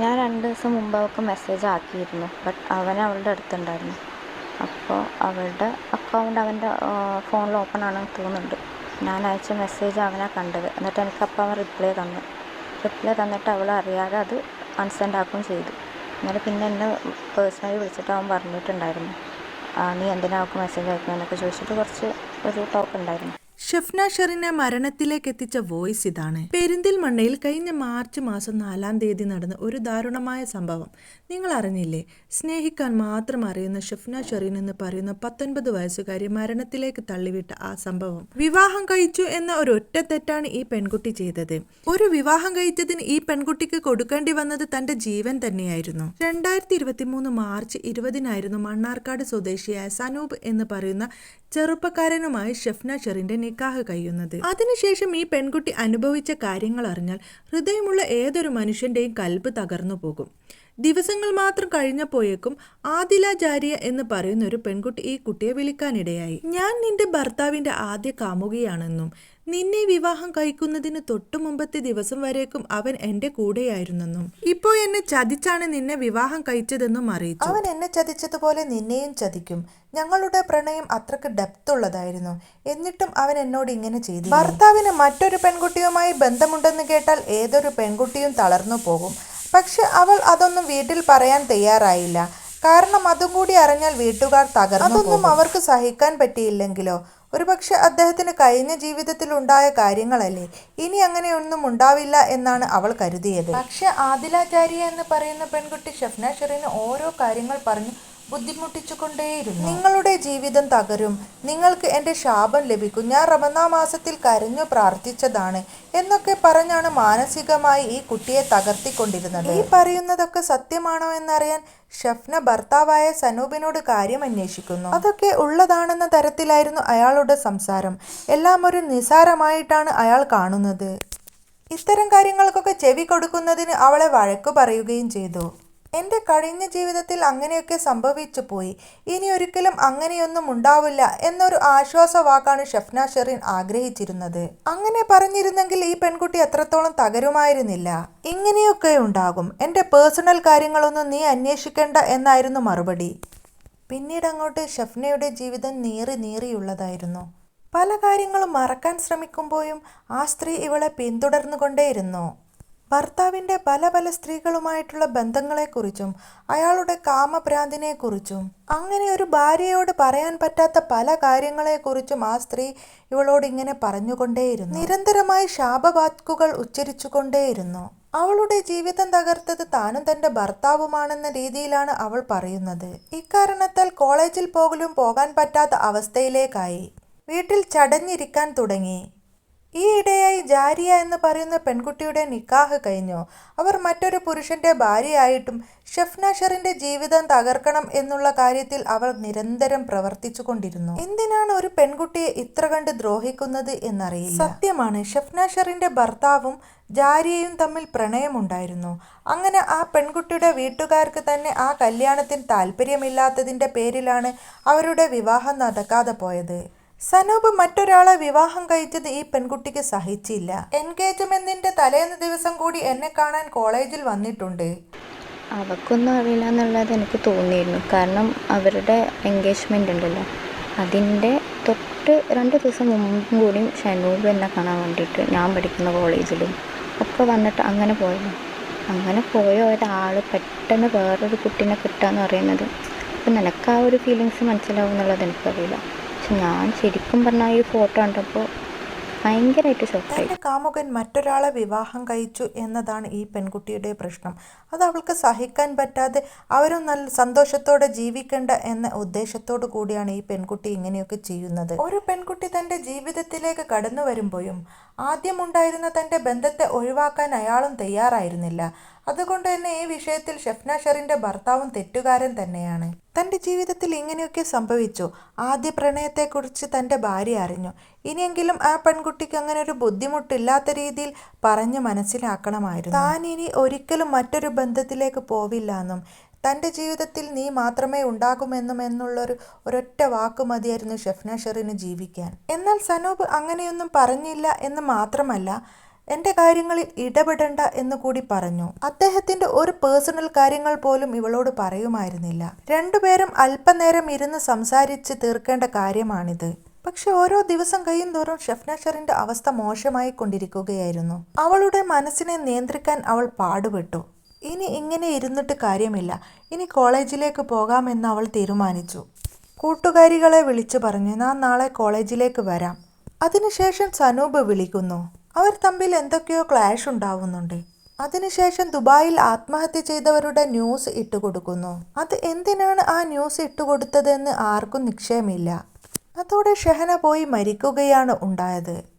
ഞാൻ രണ്ട് ദിവസം മുമ്പ് അവൾക്ക് മെസ്സേജ് ആക്കിയിരുന്നു. ബട്ട് അവൻ അവളുടെ അടുത്തുണ്ടായിരുന്നു. അപ്പോൾ അവളുടെ അക്കൗണ്ട് അവന്റെ ഫോണിൽ ഓപ്പൺ ആണെന്ന് തോന്നുന്നുണ്ട്. ഞാൻ അയച്ച മെസ്സേജ് അവനാണ് കണ്ടത്. എന്നിട്ട് എനിക്ക് അപ്പം അവൻ റിപ്ലൈ തന്നു. റിപ്ലൈ തന്നിട്ട് അവൾ അറിയാതെ അത് അൺസെൻഡ് ആക്കുകയും ചെയ്തു. എന്നിട്ട് പിന്നെ എന്നെ പേഴ്സണലി വിളിച്ചിട്ട് അവൻ പറഞ്ഞിട്ടുണ്ടായിരുന്നു. നീ എന്തിനാ അവൾക്ക് മെസ്സേജ് അയക്കുന്നതെന്നൊക്കെ ചോദിച്ചിട്ട് കുറച്ച് ഒരു ടോക്ക് ഉണ്ടായിരുന്നു. ഷഫ്ന ഷെറിനെ മരണത്തിലേക്ക് എത്തിച്ച വോയിസ് ഇതാണ്. പെരിന്തൽമണ്ണയിൽ കഴിഞ്ഞ മാർച്ച് മാസം നാലാം തീയതി നടന്ന ഒരു ദാരുണമായ സംഭവം. നിങ്ങൾ അറിഞ്ഞില്ലേ? സ്നേഹിക്കാൻ മാത്രം അറിയുന്ന ഷഫ്ന ഷെറിൻ എന്ന് പറയുന്ന പത്തൊൻപത് വയസ്സുകാരി മരണത്തിലേക്ക് തള്ളിവിട്ട ആ സംഭവം. വിവാഹം കഴിച്ചു എന്ന ഒരു ഒറ്റ തെറ്റാണ് ഈ പെൺകുട്ടി ചെയ്തത്. ഒരു വിവാഹം കഴിച്ചതിന് ഈ പെൺകുട്ടിക്ക് കൊടുക്കേണ്ടി വന്നത് തന്റെ ജീവൻ തന്നെയായിരുന്നു. രണ്ടായിരത്തി ഇരുപത്തി മൂന്ന് മാർച്ച് ഇരുപതിനായിരുന്നു മണ്ണാർക്കാട് സ്വദേശിയായ സനൂപ് എന്ന് പറയുന്ന ചെറുപ്പക്കാരനുമായി ഷഫ്ന ഷെറിന്റെ നിക്കാഹ് കഴിയുന്നത്. അതിനുശേഷം ഈ പെൺകുട്ടി അനുഭവിച്ച കാര്യങ്ങൾ അറിഞ്ഞാൽ ഹൃദയമുള്ള ഏതൊരു മനുഷ്യന്റെയും കൽബ് തകർന്നു പോകും. ദിവസങ്ങൾ മാത്രം കഴിഞ്ഞപ്പോയേക്കും ആദില ജാരിയ എന്ന് പറയുന്ന ഒരു പെൺകുട്ടി ഈ കുട്ടിയെ വിളിക്കാനിടയായി. ഞാൻ നിന്റെ ഭർത്താവിന്റെ ആദ്യ കാമുകിയാണെന്നും നിന്നെ വിവാഹം കഴിക്കുന്നതിന് തൊട്ടു മുമ്പത്തെ ദിവസം വരേക്കും അവൻ എന്റെ കൂടെയായിരുന്നെന്നും ഇപ്പോ എന്നെ ചതിച്ചാണ് നിന്നെ വിവാഹം കഴിച്ചതെന്നും അറിയിച്ചു. അവൻ എന്നെ ചതിച്ചതുപോലെ നിന്നെയും ചതിക്കും. ഞങ്ങളുടെ പ്രണയം അത്രയ്ക്ക് ഡെപ്ത് ഉള്ളതായിരുന്നു. എന്നിട്ടും അവൻ എന്നോട് ഇങ്ങനെ ചെയ്തു. ഭർത്താവിന് മറ്റൊരു പെൺകുട്ടിയുമായി ബന്ധമുണ്ടെന്ന് കേട്ടാൽ ഏതൊരു പെൺകുട്ടിയും തളർന്നു പോകും. പക്ഷെ അവൾ അതൊന്നും വീട്ടിൽ പറയാൻ തയ്യാറായില്ല. കാരണം അതും കൂടി അറിഞ്ഞാൽ വീട്ടുകാർ തകർന്നു അതൊന്നും അവർക്ക് സഹിക്കാൻ പറ്റിയില്ലെങ്കിലോ? ഒരുപക്ഷെ അദ്ദേഹത്തിന് കഴിഞ്ഞ ജീവിതത്തിൽ ഉണ്ടായ കാര്യങ്ങളല്ലേ? ഇനി അങ്ങനെയൊന്നും ഉണ്ടാവില്ല എന്നാണ് അവൾ കരുതിയത്. പക്ഷെ ആദിലാചാര്യ എന്ന് പറയുന്ന പെൺകുട്ടി ഷഫ്ന ഷെറിന് ഓരോ കാര്യങ്ങൾ പറഞ്ഞു ബുദ്ധിമുട്ടിച്ചുകൊണ്ടേയിരുന്നു. നിങ്ങളുടെ ജീവിതം തകരും. നിങ്ങൾക്ക് എന്റെ ശാപം ലഭിക്കും. ഞാൻ റമദാ മാസത്തിൽ കരഞ്ഞു പ്രാർത്ഥിച്ചതാണ് എന്നൊക്കെ പറഞ്ഞാണ് മാനസികമായി ഈ കുട്ടിയെ തകർത്തിക്കൊണ്ടിരുന്നത്. ഈ പറയുന്നതൊക്കെ സത്യമാണോ എന്നറിയാൻ ഷഫ്ന ഭർത്താവായ സനൂപിനോട് കാര്യം അന്വേഷിക്കുന്നു അതൊക്കെ ഉള്ളതാണെന്ന തരത്തിലായിരുന്നു അയാളുടെ സംസാരം. എല്ലാം ഒരു നിസാരമായിട്ടാണ് അയാൾ കാണുന്നത്. ഇത്തരം കാര്യങ്ങൾക്കൊക്കെ ചെവി കൊടുക്കുന്നതിന് അവളെ വഴക്കു പറയുകയും ചെയ്തു. എന്റെ കഴിഞ്ഞ ജീവിതത്തിൽ അങ്ങനെയൊക്കെ സംഭവിച്ചു പോയി. ഇനി ഒരിക്കലും അങ്ങനെയൊന്നും ഉണ്ടാവില്ല എന്നൊരു ആശ്വാസ വാക്കാണ് ഷഫ്ന ഷെറിൻ ആഗ്രഹിച്ചിരുന്നത്. അങ്ങനെ പറഞ്ഞിരുന്നെങ്കിൽ ഈ പെൺകുട്ടി എത്രത്തോളം തകരുമായിരുന്നില്ല. ഇങ്ങനെയൊക്കെ ഉണ്ടാകും. എന്റെ പേഴ്സണൽ കാര്യങ്ങളൊന്നും നീ അന്വേഷിക്കേണ്ട എന്നായിരുന്നു മറുപടി. പിന്നീട് അങ്ങോട്ട് ഷഫ്നയുടെ ജീവിതം നീറി നീറിയുള്ളതായിരുന്നു. പല കാര്യങ്ങളും മറക്കാൻ ശ്രമിക്കുമ്പോഴും ആ സ്ത്രീ ഇവളെ പിന്തുടർന്നുകൊണ്ടേയിരുന്നു. ഭർത്താവിന്റെ പല പല സ്ത്രീകളുമായിട്ടുള്ള ബന്ധങ്ങളെക്കുറിച്ചും അയാളുടെ കാമഭ്രാന്തിനെക്കുറിച്ചും അങ്ങനെ ഒരു ഭാര്യയോട് പറയാൻ പറ്റാത്ത പല കാര്യങ്ങളെക്കുറിച്ചും ആ സ്ത്രീ ഇവളോട് ഇങ്ങനെ പറഞ്ഞുകൊണ്ടേയിരുന്നു. നിരന്തരമായി ശാപവാക്കുകൾ ഉച്ചരിച്ചുകൊണ്ടേയിരുന്നു. അവളുടെ ജീവിതം തകർത്തത് താനും തന്റെ ഭർത്താവുമാണെന്ന രീതിയിലാണ് അവൾ പറയുന്നത്. ഇക്കാരണത്താൽ കോളേജിൽ പോകലും പോകാൻ പറ്റാത്ത അവസ്ഥയിലേക്കായി. വീട്ടിൽ ചടഞ്ഞിരിക്കാൻ തുടങ്ങി. ഈ ഇടയായി ജാരിയ എന്ന് പറയുന്ന പെൺകുട്ടിയുടെ നിക്കാഹ് കഴിഞ്ഞു. അവർ മറ്റൊരു പുരുഷന്റെ ഭാര്യയായിട്ടും ഷെഫ്ന ഷെറിന്റെ ജീവിതം തകർക്കണം എന്നുള്ള കാര്യത്തിൽ അവൾ നിരന്തരം പ്രവർത്തിച്ചു കൊണ്ടിരുന്നു എന്തിനാണ് ഒരു പെൺകുട്ടിയെ ഇത്ര കണ്ട് ദ്രോഹിക്കുന്നത് എന്നറിയില്ല. സത്യമാണ് ഷെഫ്ന ഷെറിന്റെ ഭർത്താവും ജാരിയയും തമ്മിൽ പ്രണയമുണ്ടായിരുന്നു. അങ്ങനെ ആ പെൺകുട്ടിയുടെ വീട്ടുകാർക്ക് തന്നെ ആ കല്യാണത്തിന് താല്പര്യമില്ലാത്തതിന്റെ പേരിലാണ് അവരുടെ വിവാഹം നടക്കാതെ പോയത്. സനൂപ് മറ്റൊരാളെ വിവാഹം കഴിച്ചത് ഈ പെൺകുട്ടിക്ക് സഹിച്ചില്ല. എൻഗേജ്മെന്റിന്റെ തലേന്ന് ദിവസം കൂടി എന്നെ കാണാൻ കോളേജിൽ വന്നിട്ടുണ്ട്. അവക്കൊന്നും അറിയില്ല എന്നുള്ളത് എനിക്ക് തോന്നിയിരുന്നു. കാരണം അവരുടെ എൻഗേജ്മെന്റ് ഉണ്ടല്ലോ. അതിന്റെ തൊട്ട് രണ്ട് ദിവസം മുമ്പും കൂടി ഷനൂബ് എന്നെ കാണാൻ വേണ്ടിയിട്ട് ഞാൻ പഠിക്കുന്ന കോളേജിലും ഒക്കെ വന്നിട്ട് അങ്ങനെ പോയത്. അങ്ങനെ പോയ ഒരാൾ പെട്ടെന്ന് വേറൊരു കുട്ടീനെ കിട്ടാന്ന് പറയുന്നത്. അപ്പം നിനക്ക് ആ ഒരു ഫീലിങ്സ് മനസ്സിലാവും എന്നുള്ളത് എനിക്കറിയില്ല. പക്ഷെ ഞാൻ ശരിക്കും പറഞ്ഞാൽ ഈ ഫോട്ടോ കണ്ടപ്പോൾ ഭയങ്കരമായിട്ട് ഷോക്കായി കാമുകൻ മറ്റൊരാളെ വിവാഹം കഴിച്ചു എന്നതാണ് ഈ പെൺകുട്ടിയുടെ പ്രശ്നം. അത് അവൾക്ക് സഹിക്കാൻ പറ്റാതെ അവരും നല്ല സന്തോഷത്തോടെ ജീവിക്കേണ്ട എന്ന ഉദ്ദേശത്തോടു കൂടിയാണ് ഈ പെൺകുട്ടി ഇങ്ങനെയൊക്കെ ചെയ്യുന്നത്. ഒരു പെൺകുട്ടി തന്റെ ജീവിതത്തിലേക്ക് കടന്നു വരുമ്പോഴും ആദ്യമുണ്ടായിരുന്ന തന്റെ ബന്ധത്തെ ഒഴിവാക്കാൻ അയാളും തയ്യാറായിരുന്നില്ല. അതുകൊണ്ട് തന്നെ ഈ വിഷയത്തിൽ ഷെഫ്ന ഷെറിന്റെ ഭർത്താവും തെറ്റുകാരൻ തന്നെയാണ്. തന്റെ ജീവിതത്തിൽ ഇങ്ങനെയൊക്കെ സംഭവിച്ചു. ആദ്യ പ്രണയത്തെക്കുറിച്ച് തന്റെ ഭാര്യ അറിഞ്ഞു. ഇനിയെങ്കിലും ആ പെൺകുട്ടിക്ക് അങ്ങനെ ഒരു ബുദ്ധിമുട്ടില്ലാത്ത രീതിയിൽ പറഞ്ഞു മനസ്സിലാക്കണമായിരുന്നു. താൻ ഇനി ഒരിക്കലും മറ്റൊരു ബന്ധത്തിലേക്ക് പോവില്ല എന്നും തന്റെ ജീവിതത്തിൽ നീ മാത്രമേ ഉണ്ടാകുമെന്നും എന്നുള്ളൊരു ഒരൊറ്റ വാക്ക് മതിയായിരുന്നു ഷെഫ്ന ഷെറിന് ജീവിക്കാൻ. എന്നാൽ സനൂപ് അങ്ങനെയൊന്നും പറഞ്ഞില്ല എന്ന് മാത്രമല്ല എന്റെ കാര്യങ്ങളിൽ ഇടപെടണ്ട എന്ന് കൂടി പറഞ്ഞു. അദ്ദേഹത്തിന്റെ ഒരു പേഴ്സണൽ കാര്യങ്ങൾ പോലും ഇവളോട് പറയുമായിരുന്നില്ല. രണ്ടുപേരും അല്പനേരം ഇരുന്ന് സംസാരിച്ച് തീർക്കേണ്ട കാര്യമാണിത്. പക്ഷെ ഓരോ ദിവസം കഴിയും തോറും ഷെഫ്നാഷറിന്റെ അവസ്ഥ മോശമായി കൊണ്ടിരിക്കുകയായിരുന്നു. അവളുടെ മനസ്സിനെ നിയന്ത്രിക്കാൻ അവൾ പാടുപെട്ടു. ഇനി ഇങ്ങനെ ഇരുന്നിട്ട് കാര്യമില്ല. ഇനി കോളേജിലേക്ക് പോകാമെന്ന് അവൾ തീരുമാനിച്ചു. കൂട്ടുകാരികളെ വിളിച്ചു പറഞ്ഞു ഞാൻ നാളെ കോളേജിലേക്ക് വരാം. അതിനുശേഷം സനൂപ് വിളിക്കുന്നു. അവർ തമ്മിൽ എന്തൊക്കെയോ ക്ലാഷ് ഉണ്ടാവുന്നുണ്ട്. അതിനുശേഷം ദുബായിൽ ആത്മഹത്യ ചെയ്തവരുടെ ന്യൂസ് ഇട്ടുകൊടുക്കുന്നു. അത് എന്തിനാണ് ആ ന്യൂസ് ഇട്ടുകൊടുത്തതെന്ന് ആർക്കും നിശ്ചയമില്ല. അതോടെ ഷെഹന പോയി മരിക്കുകയാണ് ഉണ്ടായത്.